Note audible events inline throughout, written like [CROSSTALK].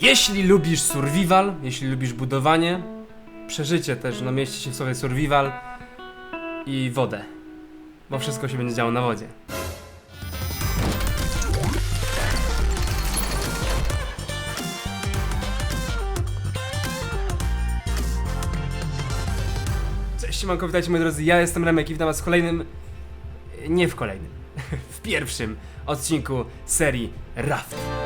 Jeśli lubisz survival, jeśli lubisz budowanie, przeżycie też, no mieści się w sobie survival i wodę, bo wszystko się będzie działo na wodzie. Cześć, siemanko, witajcie moi drodzy, ja jestem Remek i witam was w kolejnym, nie w kolejnym, [LAUGHS] w pierwszym odcinku serii Raft.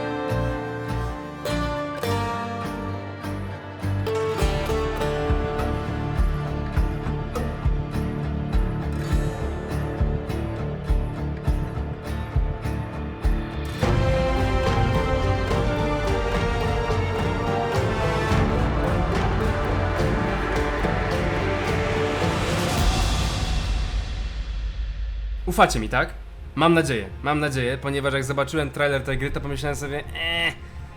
Ufacie mi, tak? Mam nadzieję, mam nadzieję, ponieważ jak zobaczyłem trailer tej gry, to pomyślałem sobie, eee,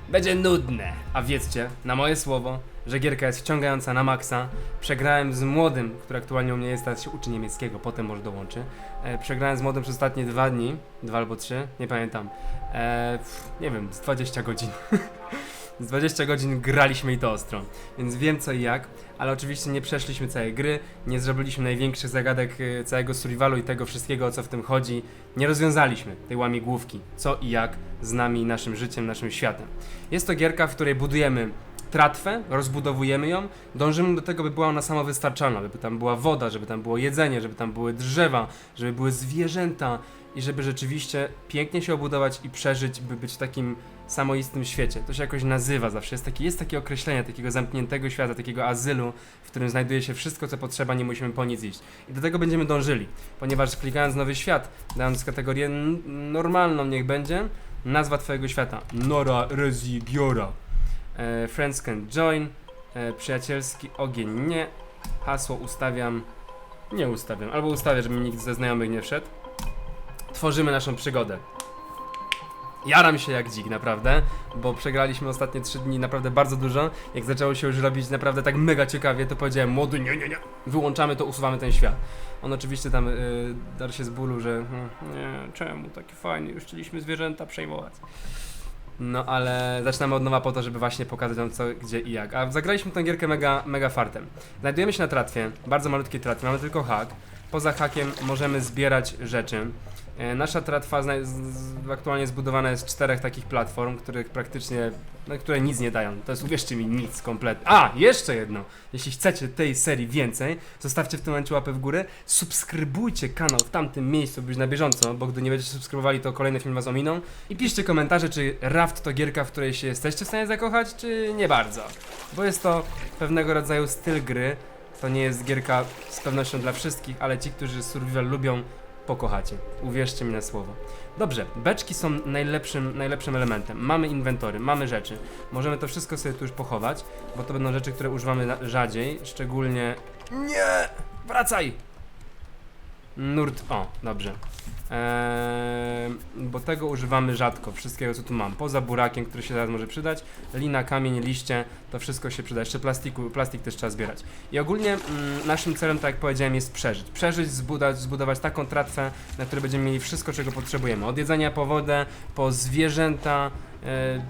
będzie nudne. A wiedzcie, na moje słowo, że gierka jest wciągająca na maksa. Przegrałem z młodym, który aktualnie u mnie jest, teraz się uczy niemieckiego, potem może dołączy. E, przegrałem z młodym przez ostatnie dwa dni, dwa albo trzy, nie pamiętam. E, nie wiem, z 20 godzin. [LAUGHS] Z 20 godzin graliśmy i to ostro, więc wiem co i jak, ale oczywiście nie przeszliśmy całej gry, nie zrobiliśmy największych zagadek y, całego survivalu i tego wszystkiego o co w tym chodzi, nie rozwiązaliśmy tej łamigłówki, co i jak z nami, naszym życiem, naszym światem. Jest to gierka, w której budujemy tratwę, rozbudowujemy ją, dążymy do tego, by była ona samowystarczalna, by tam była woda, żeby tam było jedzenie, żeby tam były drzewa, żeby były zwierzęta i żeby rzeczywiście pięknie się obudować i przeżyć, by być w takim samoistym świecie. To się jakoś nazywa zawsze. Jest, taki, jest takie określenie takiego zamkniętego świata, takiego azylu, w którym znajduje się wszystko, co potrzeba, nie musimy po nic iść. I do tego będziemy dążyli, ponieważ klikając nowy świat, dając kategorię normalną, niech będzie, nazwa twojego świata. Nora Rezigiora. E, friends can join. E, przyjacielski ogień nie. Hasło ustawiam. Nie ustawiam. Albo ustawię, żeby nikt ze znajomych nie wszedł. Tworzymy naszą przygodę. Jaram się jak dzik, naprawdę, bo przegraliśmy ostatnie 3 dni naprawdę bardzo dużo. Jak zaczęło się już robić naprawdę tak mega ciekawie, to powiedziałem, młody, nie, nie, nie, wyłączamy to, usuwamy ten świat. On oczywiście tam y, dar się z bólu, że hmm, nie, czemu, taki fajny, już chcieliśmy zwierzęta przejmować. No ale zaczynamy od nowa po to, żeby właśnie pokazać wam co, gdzie i jak. A zagraliśmy tę gierkę mega, mega fartem. Znajdujemy się na tratwie, bardzo malutkiej tratwie, mamy tylko hak. Poza hakiem możemy zbierać rzeczy. E, Nasza tratwa aktualnie zbudowana jest z czterech takich platform, których praktycznie, no, które nic nie dają. To jest, uwierzcie mi, nic kompletnie. A, jeszcze jedno. Jeśli chcecie tej serii więcej, zostawcie w tym momencie łapę w górę, subskrybujcie kanał w tamtym miejscu, by być na bieżąco, bo gdy nie będziecie subskrybowali, to kolejne filmy was ominą. I piszcie komentarze, czy Raft to gierka, w której się jesteście w stanie zakochać, czy nie bardzo. Bo jest to pewnego rodzaju styl gry. To nie jest gierka z pewnością dla wszystkich, ale ci, którzy survival lubią, pokochacie. Uwierzcie mi na słowo. Dobrze, beczki są najlepszym, najlepszym elementem. Mamy inwentory, mamy rzeczy. Możemy to wszystko sobie tu już pochować, bo to będą rzeczy, które używamy rzadziej, szczególnie... Nie! Wracaj! Nurt... O, dobrze. Eee, bo tego używamy rzadko, wszystkiego co tu mam. Poza burakiem, który się zaraz może przydać, lina, kamień, liście, to wszystko się przyda. Jeszcze plastiku, plastik też trzeba zbierać. I ogólnie mm, naszym celem, tak jak powiedziałem, jest przeżyć. Przeżyć, zbudować, zbudować taką tratwę, na której będziemy mieli wszystko, czego potrzebujemy. Od jedzenia po wodę, po zwierzęta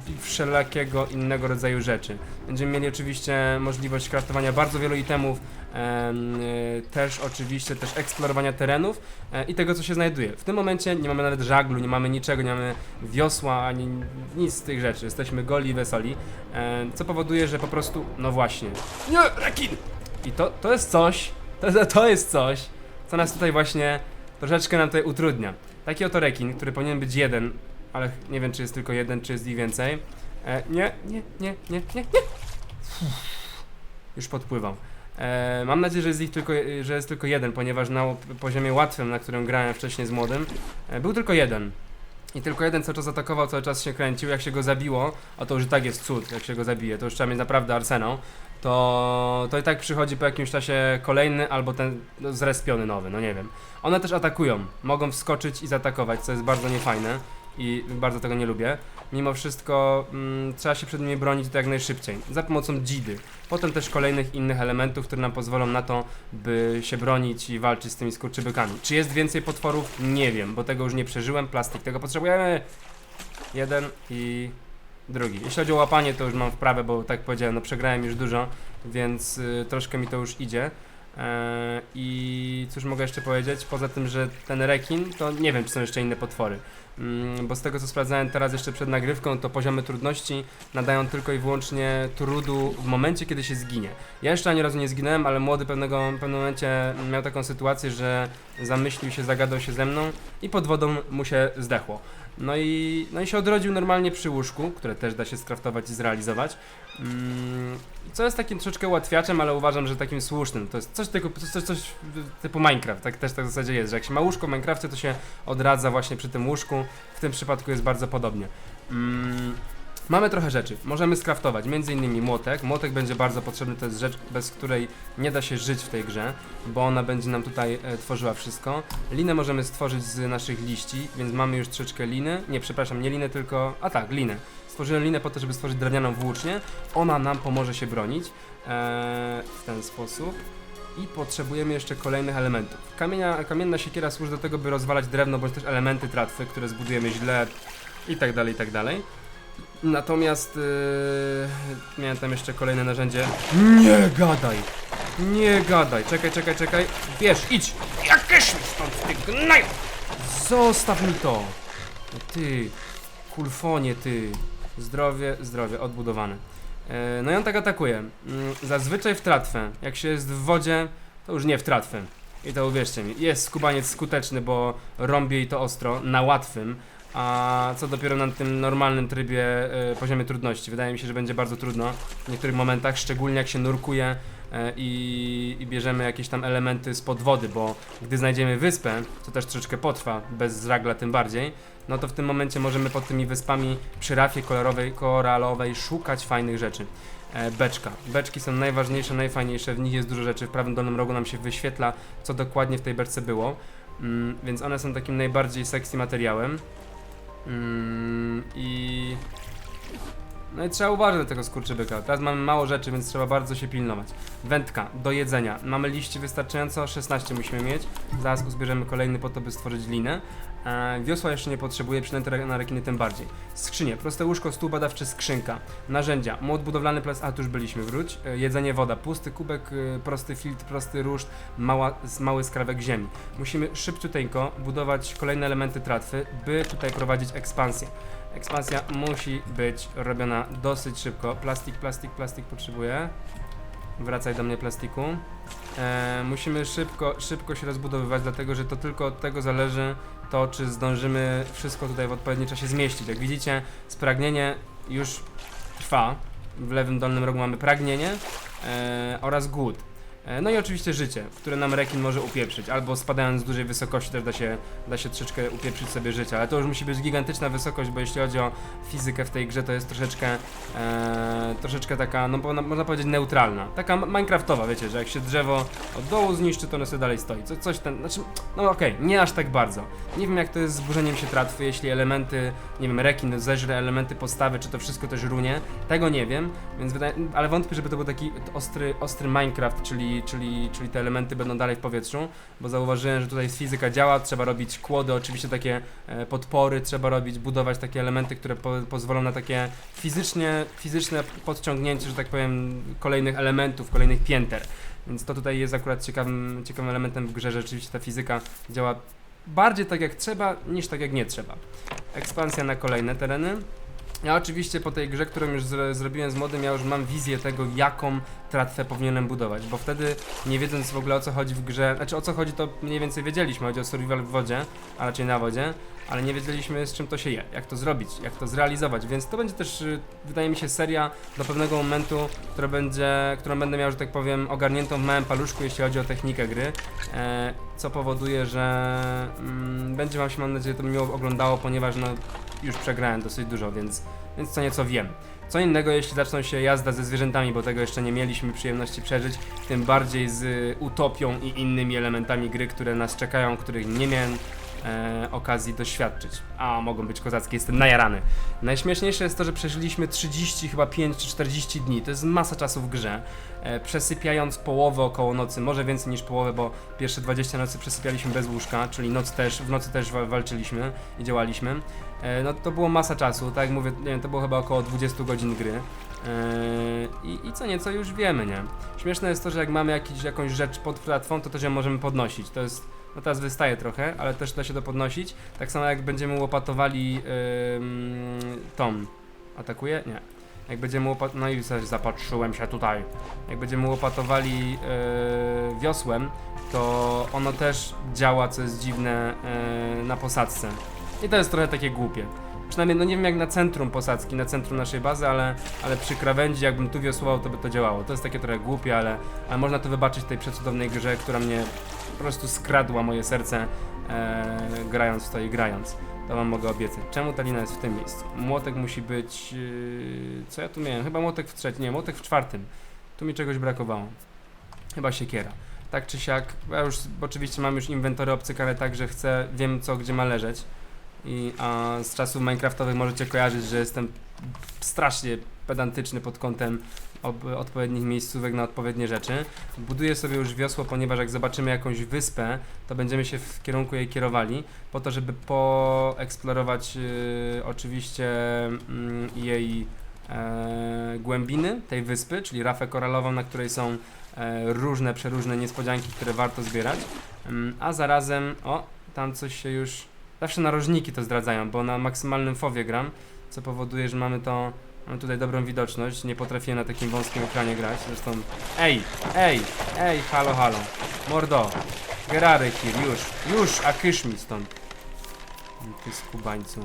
i wszelakiego innego rodzaju rzeczy. Będziemy mieli oczywiście możliwość kraftowania bardzo wielu itemów, em, e, też oczywiście też eksplorowania terenów e, i tego, co się znajduje. W tym momencie nie mamy nawet żaglu, nie mamy niczego, nie mamy wiosła, ani nic z tych rzeczy. Jesteśmy goli i wesoli, e, co powoduje, że po prostu, no właśnie, nie, rekin! I to, to jest coś, to, to jest coś, co nas tutaj właśnie troszeczkę nam tutaj utrudnia. Taki oto rekin, który powinien być jeden, ale nie wiem, czy jest tylko jeden, czy jest ich więcej. E, nie, nie, nie, nie, nie, nie. Już podpływał. E, mam nadzieję, że jest ich tylko, że jest tylko jeden, ponieważ na poziomie łatwym, na którym grałem wcześniej z młodym, e, był tylko jeden. I tylko jeden cały czas atakował, cały czas się kręcił. Jak się go zabiło, a to już i tak jest cud, jak się go zabije, to już trzeba mieć naprawdę arsenał, to, to i tak przychodzi po jakimś czasie kolejny albo ten no, zrespiony nowy, no nie wiem. One też atakują, mogą wskoczyć i zaatakować, co jest bardzo niefajne i bardzo tego nie lubię. Mimo wszystko mm, trzeba się przed nimi bronić to jak najszybciej, za pomocą dzidy. Potem też kolejnych innych elementów, które nam pozwolą na to, by się bronić i walczyć z tymi skurczybykami. Czy jest więcej potworów? Nie wiem, bo tego już nie przeżyłem. Plastik tego potrzebujemy. Jeden i drugi. Jeśli chodzi o łapanie, to już mam wprawę, bo tak powiedziałem, no przegrałem już dużo, więc y, troszkę mi to już idzie. E, I cóż mogę jeszcze powiedzieć? Poza tym, że ten rekin, to nie wiem, czy są jeszcze inne potwory. Mm, bo z tego co sprawdzałem teraz jeszcze przed nagrywką, to poziomy trudności nadają tylko i wyłącznie trudu w momencie, kiedy się zginie. Ja jeszcze ani razu nie zginąłem, ale młody pewnego, pewnym momencie miał taką sytuację, że zamyślił się, zagadał się ze mną i pod wodą mu się zdechło. No i, no i się odrodził normalnie przy łóżku, które też da się skraftować i zrealizować. Co jest takim troszeczkę ułatwiaczem, ale uważam, że takim słusznym. To jest coś, typu, coś, coś typu Minecraft, tak też tak w zasadzie jest, że jak się ma łóżko w Minecrafcie, to się odradza właśnie przy tym łóżku. W tym przypadku jest bardzo podobnie. Mm, Mamy trochę rzeczy. Możemy skraftować, między innymi młotek. Młotek będzie bardzo potrzebny, to jest rzecz, bez której nie da się żyć w tej grze, bo ona będzie nam tutaj e, tworzyła wszystko. Linę możemy stworzyć z naszych liści, więc mamy już troszeczkę liny. Nie, przepraszam, nie linę, tylko... A tak, linę. Stworzyłem linę po to, żeby stworzyć drewnianą włócznię. Ona nam pomoże się bronić e, w ten sposób. I potrzebujemy jeszcze kolejnych elementów. Kamienia, kamienna siekiera służy do tego, by rozwalać drewno, bądź też elementy tratwy, które zbudujemy źle i tak dalej, i tak dalej. Natomiast yy, miałem tam jeszcze kolejne narzędzie. Nie gadaj! Nie gadaj! Czekaj, czekaj, czekaj. Wiesz, idź! Jakieś mi stąd, ty gnaju! Zostaw mi to! Ty, kulfonie, ty. Zdrowie, zdrowie, odbudowane. No i on tak atakuje. Mm, Zazwyczaj w tratwę. Jak się jest w wodzie, to już nie w tratwę. I to uwierzcie mi, jest skubaniec skuteczny, bo rąbie i to ostro, na łatwym. A co dopiero na tym normalnym trybie, e, poziomie trudności. Wydaje mi się, że będzie bardzo trudno w niektórych momentach, szczególnie jak się nurkuje e, i, i bierzemy jakieś tam elementy spod wody, bo gdy znajdziemy wyspę, co też troszeczkę potrwa, bez zragla tym bardziej, no to w tym momencie możemy pod tymi wyspami przy rafie kolorowej, koralowej szukać fajnych rzeczy. E, beczka. Beczki są najważniejsze, najfajniejsze, w nich jest dużo rzeczy. W prawym dolnym rogu nam się wyświetla, co dokładnie w tej beczce było. Mm, więc one są takim najbardziej sexy materiałem. Mm, I... No i trzeba uważać na tego skurczybyka. Teraz mamy mało rzeczy, więc trzeba bardzo się pilnować. Wędka do jedzenia. Mamy liści wystarczająco, 16 musimy mieć. Zaraz uzbierzemy kolejny po to, by stworzyć linę. E, wiosła jeszcze nie potrzebuje, przynęty na rekiny tym bardziej. Skrzynie, proste łóżko, stół badawczy, skrzynka. Narzędzia, młot budowlany, plas, a tu już byliśmy, wróć. E, jedzenie, woda, pusty kubek, e, prosty filtr, prosty ruszt, mała, mały skrawek ziemi. Musimy szybciuteńko budować kolejne elementy tratwy, by tutaj prowadzić ekspansję. Ekspansja musi być robiona dosyć szybko. Plastik, plastik, plastik potrzebuję. Wracaj do mnie plastiku. E, musimy szybko, szybko się rozbudowywać, dlatego że to tylko od tego zależy to, czy zdążymy wszystko tutaj w odpowiednim czasie zmieścić. Jak widzicie, spragnienie już trwa. W lewym dolnym rogu mamy pragnienie e, oraz głód. E, No i oczywiście życie, które nam rekin może upieprzyć, albo spadając z dużej wysokości też da się, da się troszeczkę upieprzyć sobie życie, ale to już musi być gigantyczna wysokość, bo jeśli chodzi o fizykę w tej grze, to jest troszeczkę, e, troszeczkę taka, no można powiedzieć neutralna, taka minecraftowa, wiecie, że jak się drzewo od dołu zniszczy, to ono sobie dalej stoi, Co, coś ten, znaczy, no okej, nie aż tak bardzo. Nie wiem jak to jest z burzeniem się tratwy, jeśli elementy, nie wiem, rekin zeżre elementy postawy, czy to wszystko też runie, tego nie wiem, więc wydaje, ale wątpię, żeby to był taki ostry, ostry Minecraft, czyli, czyli, czyli te elementy będą dalej w powietrzu, bo zauważyłem, że tutaj fizyka działa, trzeba robić kłody, oczywiście takie e, podpory, trzeba robić, budować takie elementy, które po, pozwolą na takie fizycznie, fizyczne podciągnięcie, że tak powiem, kolejnych elementów, kolejnych pięter. Więc to tutaj jest akurat ciekawym, ciekawym elementem w grze, że rzeczywiście ta fizyka działa bardziej tak jak trzeba, niż tak jak nie trzeba. Ekspansja na kolejne tereny. Ja oczywiście po tej grze, którą już zro zrobiłem z modem, ja już mam wizję tego, jaką tratwę powinienem budować, bo wtedy nie wiedząc w ogóle o co chodzi w grze, znaczy o co chodzi to mniej więcej wiedzieliśmy, chodzi o survival w wodzie, a raczej na wodzie, ale nie wiedzieliśmy z czym to się je, jak to zrobić, jak to zrealizować, więc to będzie też, y, wydaje mi się, seria do pewnego momentu, która będzie, którą będę miał, że tak powiem, ogarniętą w małym paluszku, jeśli chodzi o technikę gry, e, co powoduje, że mm, będzie wam się, mam nadzieję, to miło oglądało, ponieważ no, już przegrałem dosyć dużo, więc, więc co nieco wiem. Co innego, jeśli zaczną się jazda ze zwierzętami, bo tego jeszcze nie mieliśmy przyjemności przeżyć, tym bardziej z utopią i innymi elementami gry, które nas czekają, których nie miałem e, okazji doświadczyć. A mogą być kozackie, jestem najarany. Najśmieszniejsze jest to, że przeżyliśmy 30, chyba 5 czy 40 dni. To jest masa czasu w grze. E, przesypiając połowę około nocy, może więcej niż połowę, bo pierwsze 20 nocy przesypialiśmy bez łóżka, czyli noc też, w nocy też wa- walczyliśmy i działaliśmy. E, no to było masa czasu, tak jak mówię, nie wiem, to było chyba około 20 godzin gry. Eee, I, I co nieco już wiemy, nie? Śmieszne jest to, że jak mamy jakiś, jakąś rzecz pod tratwą, to też ją możemy podnosić. To jest, no teraz wystaje trochę, ale też da się to podnosić. Tak samo jak będziemy łopatowali ym, Tom. Atakuje? Nie. Jak będziemy łopat... No i coś zapatrzyłem się tutaj. Jak będziemy łopatowali yy, wiosłem, to ono też działa, co jest dziwne, yy, na posadzce. I to jest trochę takie głupie. Przynajmniej, no nie wiem jak na centrum posadzki, na centrum naszej bazy, ale, ale przy krawędzi, jakbym tu wiosłował, to by to działało. To jest takie trochę głupie, ale, ale można to wybaczyć tej przecudownej grze, która mnie po prostu skradła moje serce, e, grając w to i grając. To wam mogę obiecać. Czemu ta lina jest w tym miejscu? Młotek musi być... Yy, co ja tu miałem? Chyba młotek w trzecim, nie, młotek w czwartym. Tu mi czegoś brakowało. Chyba siekiera. Tak czy siak, ja już oczywiście mam już inwentory obcykane tak, że chcę, wiem co gdzie ma leżeć. I a z czasów Minecraftowych możecie kojarzyć, że jestem strasznie pedantyczny pod kątem odpowiednich miejscówek na odpowiednie rzeczy. Buduję sobie już wiosło, ponieważ jak zobaczymy jakąś wyspę, to będziemy się w kierunku jej kierowali, po to, żeby poeksplorować y, oczywiście mm, jej e, głębiny tej wyspy, czyli rafę koralową, na której są e, różne, przeróżne niespodzianki, które warto zbierać. Ym, a zarazem, o, tam coś się już Zawsze narożniki to zdradzają, bo na maksymalnym fowie gram, co powoduje, że mamy to. Tutaj dobrą widoczność. Nie potrafię na takim wąskim ekranie grać. Zresztą. Ej! Ej! Ej! Halo, halo! Mordo! Gerary Kir, już! Już! A kysz mi stąd! Ty skubańcu.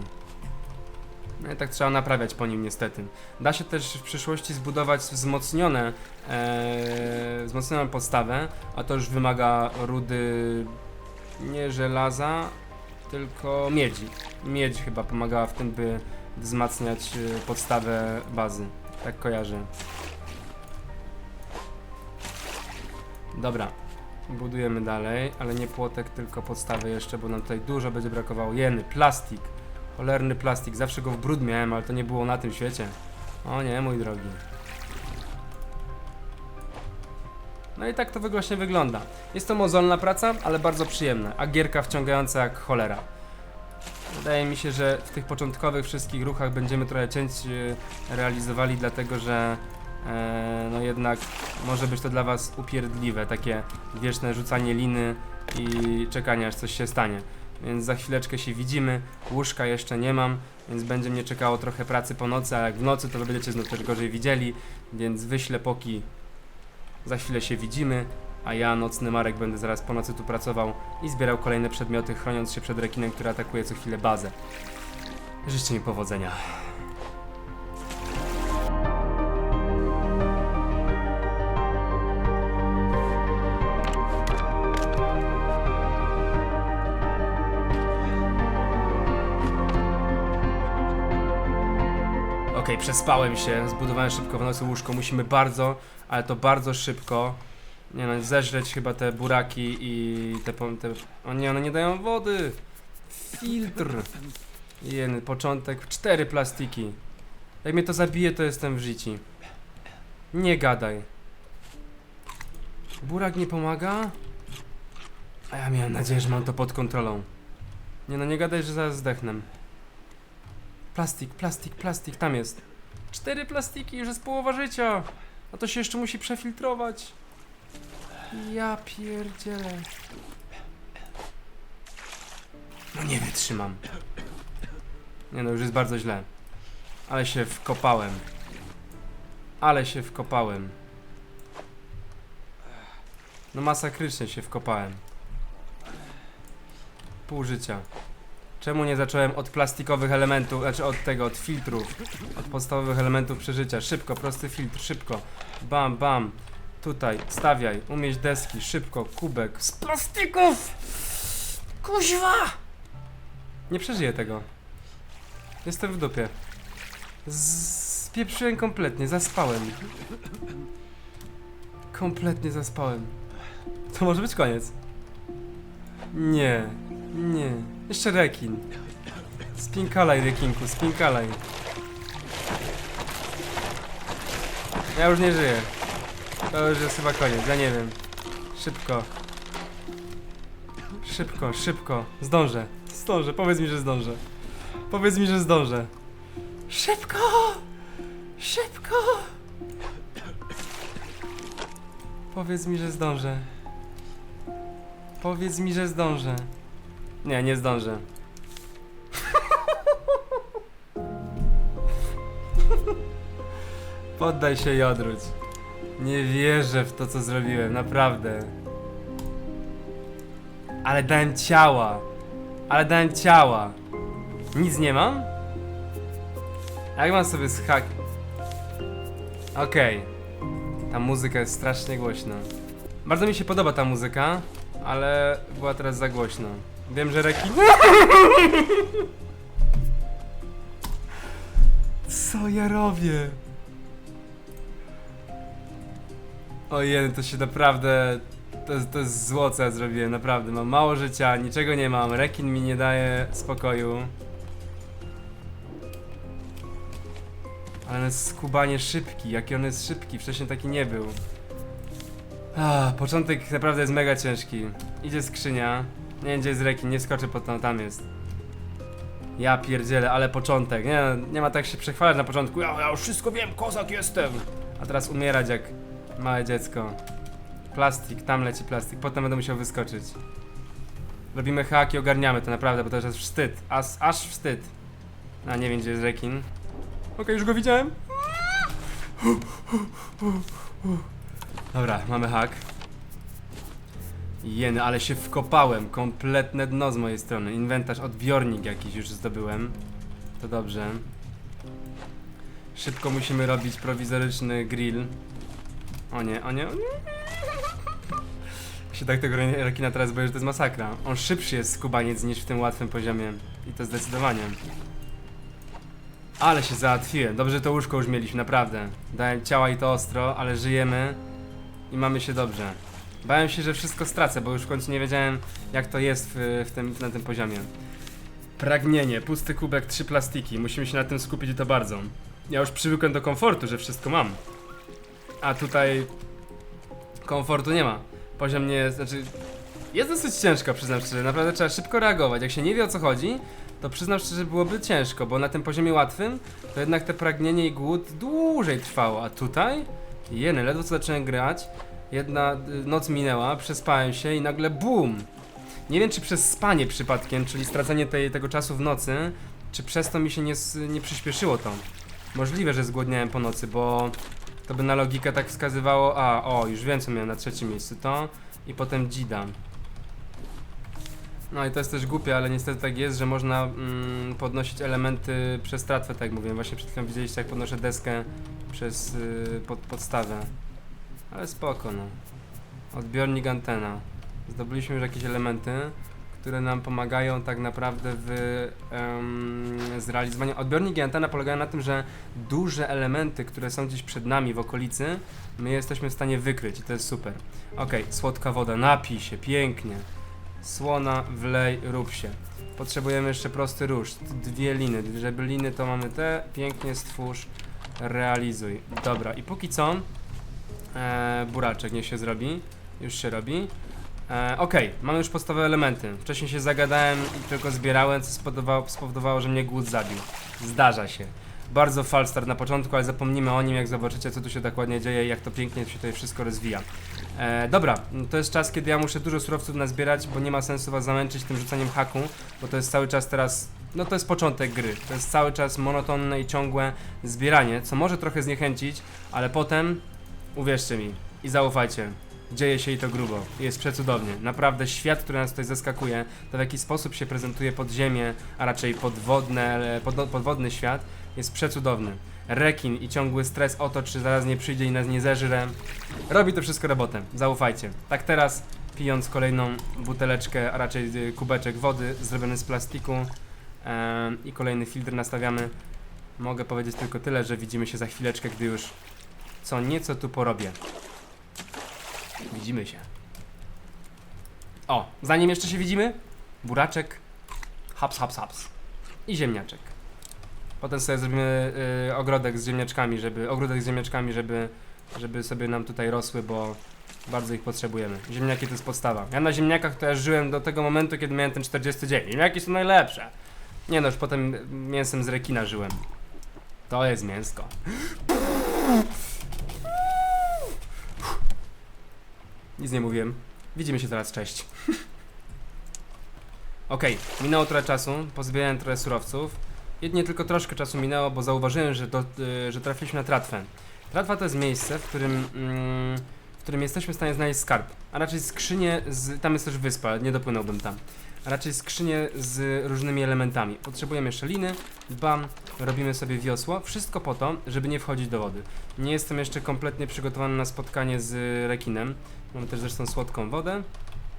No i tak trzeba naprawiać po nim niestety. Da się też w przyszłości zbudować wzmocnione, e, wzmocnioną podstawę, a to już wymaga rudy nie żelaza, tylko miedzi. Miedź chyba pomagała w tym, by wzmacniać y, podstawę bazy. Tak kojarzę. Dobra. Budujemy dalej, ale nie płotek, tylko podstawę jeszcze, bo nam tutaj dużo będzie brakowało. Jeny, plastik. Cholerny plastik. Zawsze go w brud miałem, ale to nie było na tym świecie. O nie, mój drogi. No i tak to właśnie wygląda. Jest to mozolna praca, ale bardzo przyjemna, a gierka wciągająca jak cholera. Wydaje mi się, że w tych początkowych wszystkich ruchach będziemy trochę cięć y, realizowali, dlatego że e, no jednak może być to dla Was upierdliwe, takie wieczne rzucanie liny i czekanie aż coś się stanie. Więc za chwileczkę się widzimy, łóżka jeszcze nie mam, więc będzie mnie czekało trochę pracy po nocy, a jak w nocy to będziecie znów też gorzej widzieli, więc wyślę poki za chwilę się widzimy, a ja, nocny Marek, będę zaraz po nocy tu pracował i zbierał kolejne przedmioty, chroniąc się przed rekinem, który atakuje co chwilę bazę. Życzcie mi powodzenia. Przespałem się, zbudowałem szybko w nocy łóżko, musimy bardzo, ale to bardzo szybko nie no, zeżreć chyba te buraki i te, te... O nie, one nie dają wody! Filtr! Jeny, początek, cztery plastiki. Jak mnie to zabije, to jestem w życi. Nie gadaj. Burak nie pomaga? A ja miałem nadzieję, że mam to pod kontrolą. Nie no, nie gadaj, że zaraz zdechnę. Plastik, plastik, plastik, tam jest. Cztery plastiki, już jest połowa życia. A to się jeszcze musi przefiltrować. Ja pierdzielę. No nie wytrzymam. Nie no, już jest bardzo źle. Ale się wkopałem. Ale się wkopałem. No masakrycznie się wkopałem. Pół życia. Czemu nie zacząłem od plastikowych elementów, znaczy od tego, od filtrów, od podstawowych elementów przeżycia? Szybko, prosty filtr, szybko. Bam, bam. Tutaj, stawiaj, umieść deski, szybko, kubek z plastików! Kuźwa! Nie przeżyję tego. Jestem w dupie. Spieprzyłem kompletnie, zaspałem. Kompletnie zaspałem. To może być koniec. Nie. Nie. Jeszcze rekin. Spinkalaj, rekinku, spinkalaj. Ja już nie żyję. To już jest chyba koniec, ja nie wiem. Szybko. Szybko, szybko. Zdążę. Zdążę, powiedz mi, że zdążę. Powiedz mi, że zdążę. Szybko! Szybko! Powiedz mi, że zdążę. Powiedz mi, że zdążę. Nie, nie zdążę. [LAUGHS] Poddaj się i odwróć. Nie wierzę w to, co zrobiłem, naprawdę. Ale dałem ciała. Ale dałem ciała. Nic nie mam? Jak mam sobie schak... Okej. Ta muzyka jest strasznie głośna. Bardzo mi się podoba ta muzyka, ale była teraz za głośna. Wiem, że rekin... Co ja robię? Ojej, to się naprawdę... To to jest zło, co ja zrobiłem, naprawdę. Mam mało życia, niczego nie mam. Rekin mi nie daje spokoju. Ale on jest skubanie szybki. Jaki on jest szybki, wcześniej taki nie był. Ah, początek naprawdę jest mega ciężki. Idzie skrzynia. Nie wiem gdzie jest rekin, nie skoczę pod tą, tam jest. Ja pierdzielę, ale początek. Nie, nie ma tak się przechwalać na początku. Ja, ja już wszystko wiem, kozak jestem. A teraz umierać jak małe dziecko. Plastik, tam leci plastik, potem będę musiał wyskoczyć. Robimy hak i ogarniamy to naprawdę, bo to jest wstyd. Aż, aż wstyd. A nie wiem gdzie jest rekin. Okej, już go widziałem. Dobra, mamy hak. Jeny, ale się wkopałem. Kompletne dno z mojej strony. Inwentarz, odbiornik jakiś już zdobyłem. To dobrze. Szybko musimy robić prowizoryczny grill. O nie, o nie, o nie. Się tak tego re- rekina teraz boję, że to jest masakra. On szybszy jest skubaniec niż w tym łatwym poziomie. I to zdecydowanie. Ale się załatwiłem. Dobrze, to łóżko już mieliśmy, naprawdę. Dałem ciała i to ostro, ale żyjemy i mamy się dobrze. Bałem się, że wszystko stracę, bo już w końcu nie wiedziałem, jak to jest w, w tym, na tym poziomie. Pragnienie, pusty kubek, trzy plastiki. Musimy się na tym skupić i to bardzo. Ja już przywykłem do komfortu, że wszystko mam. A tutaj komfortu nie ma. Poziom nie jest, znaczy jest dosyć ciężko, przyznam szczerze. Naprawdę trzeba szybko reagować. Jak się nie wie o co chodzi, to przyznam szczerze, byłoby ciężko, bo na tym poziomie łatwym to jednak te pragnienie i głód dłużej trwało, a tutaj jeny, ledwo co zacząłem grać, jedna y, noc minęła, przespałem się i nagle BUM! Nie wiem czy przez spanie przypadkiem, czyli stracenie tej, tego czasu w nocy, czy przez to mi się nie, nie przyspieszyło to. Możliwe, że zgłodniałem po nocy, bo to by na logikę tak wskazywało, a o, już wiem co miałem na trzecim miejscu, to i potem Dzida. No i to jest też głupie, ale niestety tak jest, że można mm, podnosić elementy przez tratwę, tak jak mówiłem. Właśnie przed chwilą widzieliście, jak podnoszę deskę przez y, pod, podstawę. Ale spoko, no. Odbiornik antena. Zdobyliśmy już jakieś elementy, które nam pomagają tak naprawdę w zrealizowaniu. Odbiornik i antena polegają na tym, że duże elementy, które są gdzieś przed nami w okolicy, my jesteśmy w stanie wykryć i to jest super. Okej, słodka woda, napij się, pięknie. Słona, wlej, rób się. Potrzebujemy jeszcze prosty róż, dwie liny. Żeby liny to mamy te, pięknie stwórz, realizuj. Dobra, i póki co, e, buraczek niech się zrobi, już się robi. E, Okej, mamy już podstawowe elementy. Wcześniej się zagadałem i tylko zbierałem, co spowodowało, spowodowało, że mnie głód zabił. Zdarza się. Bardzo falstart na początku, ale zapomnimy o nim, jak zobaczycie, co tu się dokładnie dzieje i jak to pięknie się tutaj wszystko rozwija. E, dobra, to jest czas, kiedy ja muszę dużo surowców nazbierać, bo nie ma sensu was zamęczyć tym rzucaniem haku, bo to jest cały czas teraz, no to jest początek gry. To jest cały czas monotonne i ciągłe zbieranie, co może trochę zniechęcić, ale potem, uwierzcie mi i zaufajcie, dzieje się i to grubo. Jest przecudownie. Naprawdę świat, który nas tutaj zaskakuje, to w jaki sposób się prezentuje podziemie, a raczej podwodne, pod, podwodny świat, jest przecudowny. Rekin i ciągły stres o to, czy zaraz nie przyjdzie i nas nie zeżre. Robi to wszystko robotę, zaufajcie. Tak teraz, pijąc kolejną buteleczkę, a raczej y, kubeczek wody zrobiony z plastiku em, i kolejny filtr nastawiamy, mogę powiedzieć tylko tyle, że widzimy się za chwileczkę, gdy już co nieco tu porobię. Widzimy się. O, zanim jeszcze się widzimy, buraczek, haps, haps, haps i ziemniaczek. Potem sobie zrobimy y, ogrodek z ziemniaczkami, żeby, ogródek z ziemniaczkami, żeby, żeby sobie nam tutaj rosły, bo bardzo ich potrzebujemy. Ziemniaki to jest podstawa. Ja na ziemniakach to ja żyłem do tego momentu, kiedy miałem ten 40 dzień. Ziemniaki są najlepsze. Nie no, już potem mięsem z rekina żyłem. To jest mięsko. Nic nie mówiłem. Widzimy się teraz, cześć. [LAUGHS] Okej, minęło trochę czasu, pozbierałem trochę surowców. Jedynie tylko troszkę czasu minęło, bo zauważyłem, że, do, y, że trafiliśmy na tratwę. Tratwa to jest miejsce, w którym, mm, w którym jesteśmy w stanie znaleźć skarb. A raczej skrzynię z... tam jest też wyspa, nie dopłynąłbym tam. A raczej skrzynię z różnymi elementami. Potrzebujemy jeszcze liny, bam, robimy sobie wiosło. Wszystko po to, żeby nie wchodzić do wody. Nie jestem jeszcze kompletnie przygotowany na spotkanie z rekinem. Mamy też zresztą słodką wodę.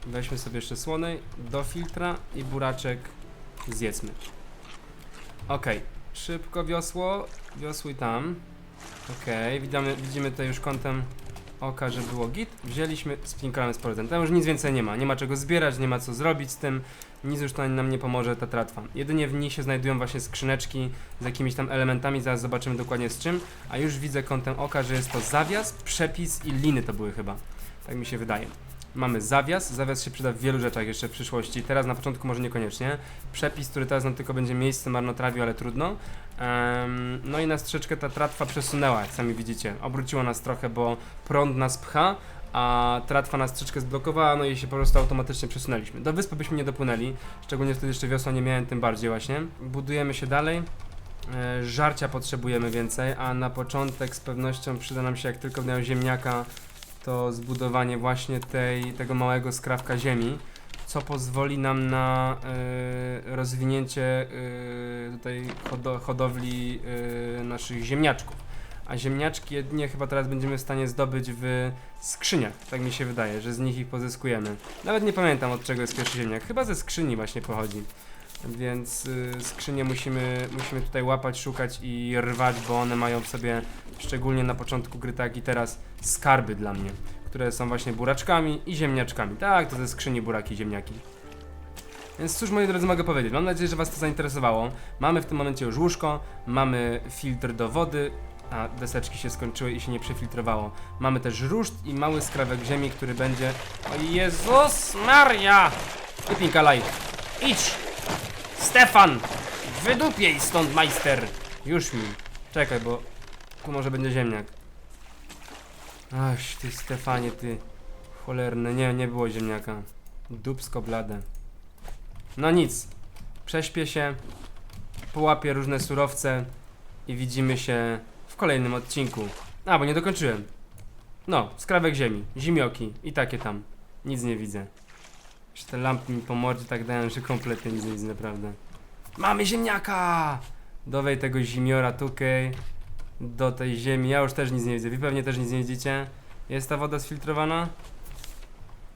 Weźmy sobie jeszcze słonej do filtra i buraczek zjedzmy. Okej, szybko wiosło, wiosłuj tam. Okej, widzimy, widzimy tutaj już kątem oka, że było git. Wzięliśmy, spinkalamy z powrotem. Tam już nic więcej nie ma, nie ma czego zbierać, nie ma co zrobić z tym. Nic już tutaj nam nie pomoże ta tratwa. Jedynie w nich się znajdują właśnie skrzyneczki z jakimiś tam elementami, zaraz zobaczymy dokładnie z czym. A już widzę kątem oka, że jest to zawias, przepis i liny to były chyba. Tak mi się wydaje. Mamy zawias. Zawias się przyda w wielu rzeczach jeszcze w przyszłości. Teraz na początku może niekoniecznie. Przepis, który teraz nam tylko będzie miejsce marnotrawił, ale trudno. Em, no i nas troszeczkę ta tratwa przesunęła, jak sami widzicie. Obróciło nas trochę, bo prąd nas pcha, a tratwa nas troszeczkę zblokowała, no i się po prostu automatycznie przesunęliśmy. Do wyspy byśmy nie dopłynęli, szczególnie wtedy jeszcze wiosła nie miałem, tym bardziej właśnie. Budujemy się dalej. E, Żarcia potrzebujemy więcej, a na początek z pewnością przyda nam się, jak tylko miał ziemniaka, to zbudowanie właśnie tej, tego małego skrawka ziemi, co pozwoli nam na y, rozwinięcie y, tutaj hodo, hodowli y, naszych ziemniaczków. A ziemniaczki jedynie chyba teraz będziemy w stanie zdobyć w skrzyniach, tak mi się wydaje, że z nich ich pozyskujemy. Nawet nie pamiętam od czego jest pierwszy ziemniak, chyba ze skrzyni właśnie pochodzi. Więc y, skrzynie musimy, musimy tutaj łapać, szukać i rwać, bo one mają w sobie, szczególnie na początku gry, tak i teraz, skarby dla mnie, które są właśnie buraczkami i ziemniaczkami. Tak, to ze skrzyni buraki i ziemniaki. Więc cóż, moi drodzy, mogę powiedzieć. Mam nadzieję, że Was to zainteresowało. Mamy w tym momencie już łóżko, mamy filtr do wody, a deseczki się skończyły i się nie przefiltrowało. Mamy też ruszt i mały skrawek ziemi, który będzie... O Jezus Maria! Wypinkalaj! Idź! Stefan! Wydupiej stąd, majster! Już mi. Czekaj, bo tu może będzie ziemniak. Ach, ty Stefanie, ty cholerne. Nie, nie było ziemniaka. Dupsko blade. No nic. Prześpię się, połapię różne surowce i widzimy się w kolejnym odcinku. A, bo nie dokończyłem. No, skrawek ziemi, zimioki i takie tam. Nic nie widzę. Jeszcze te lampy mi po mordzie tak dają, że kompletnie nic nie widzę, naprawdę. Mamy ziemniaka! Dowej tego zimiora tukej do tej ziemi. Ja już też nic nie widzę. Wy pewnie też nic nie widzicie. Jest ta woda sfiltrowana?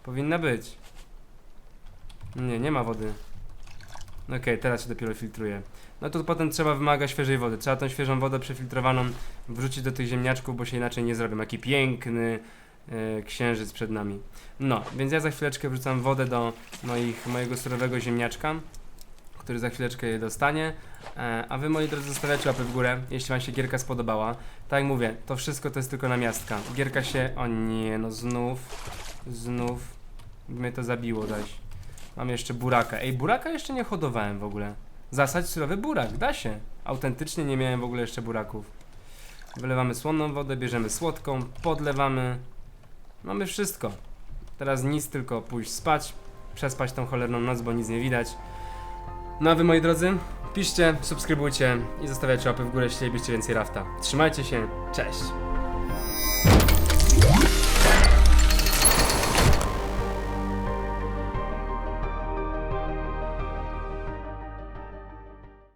Powinna być. Nie, nie ma wody. Okej, teraz się dopiero filtruje. No to potem trzeba wymaga świeżej wody. Trzeba tą świeżą wodę przefiltrowaną wrzucić do tych ziemniaczków, bo się inaczej nie zrobią. Jaki piękny księżyc przed nami. No, więc ja za chwileczkę wrzucam wodę do moich, mojego surowego ziemniaczka, który za chwileczkę je dostanie. E, a wy, moi drodzy, zostawiacie łapy w górę, jeśli wam się gierka spodobała. Tak jak mówię, to wszystko to jest tylko namiastka. Gierka się... O nie, no znów, znów mnie to zabiło zaś. Mam jeszcze buraka. Ej, buraka jeszcze nie hodowałem w ogóle. Zasać surowy burak, da się. Autentycznie nie miałem w ogóle jeszcze buraków. Wylewamy słonną wodę, bierzemy słodką, podlewamy. Mamy wszystko. Teraz nic, tylko pójść spać, przespać tą cholerną noc, bo nic nie widać. No a wy, moi drodzy, piszcie, subskrybujcie i zostawiajcie łapy w górę, jeśli chcielibyście więcej rafta. Trzymajcie się, cześć!